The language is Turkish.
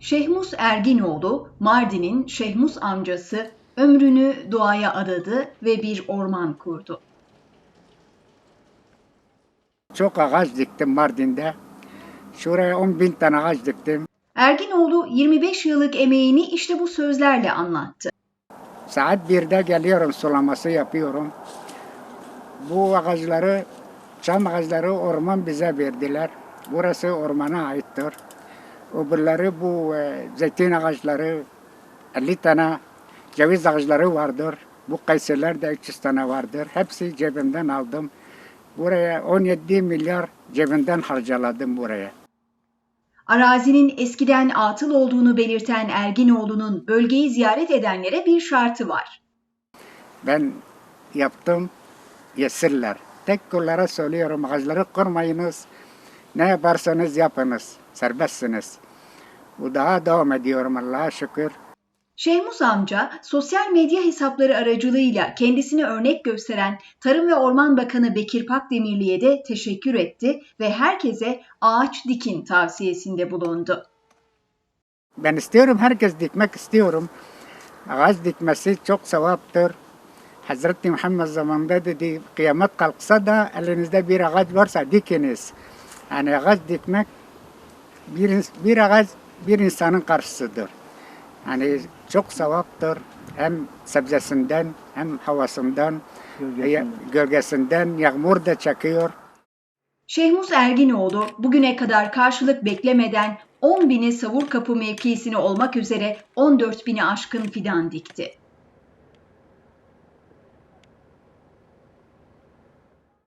Şehmus Erginoğlu, Mardin'in Şehmus amcası, ömrünü doğaya adadı ve bir orman kurdu. Çok ağaç diktim Mardin'de. Şuraya 10 bin tane ağaç diktim. Erginoğlu 25 yıllık emeğini işte bu sözlerle anlattı. Saat 1'de geliyorum sulaması yapıyorum. Bu ağaçları, çam ağaçları orman bize verdiler. Burası ormana aittir. Öbürleri bu e, zeytin ağaçları 50 tane ceviz ağaçları vardır. Bu kayısılar da 300 tane vardır. Hepsi cebimden aldım. Buraya 17 milyar cebimden harcaladım buraya. Arazinin eskiden atıl olduğunu belirten Erginoğlu'nun bölgeyi ziyaret edenlere bir şartı var. Ben yaptım, yesinler. Tek kullara söylüyorum, ağaçları kırmayınız. Ne yaparsanız yapınız, serbestsiniz. Bu daha devam ediyorum Allah'a şükür. Şehmus amca sosyal medya hesapları aracılığıyla kendisine örnek gösteren Tarım ve Orman Bakanı Bekir Pakdemirli'ye de teşekkür etti ve herkese ağaç dikin tavsiyesinde bulundu. Ben istiyorum, herkes dikmek istiyorum. Ağaç dikmesi çok sevaptır. Hazreti Muhammed zamanında dedi, kıyamet kalksa da elinizde bir ağaç varsa dikiniz. Yani ağaç dikmek bir, bir ağaç bir insanın karşısıdır. Yani çok sevaptır. Hem sebzesinden hem havasından, gölgesinden, gölgesinden yağmur da çekiyor. Şehmus Erginoğlu bugüne kadar karşılık beklemeden 10 bini savur kapı mevkisini olmak üzere 14 bini aşkın fidan dikti.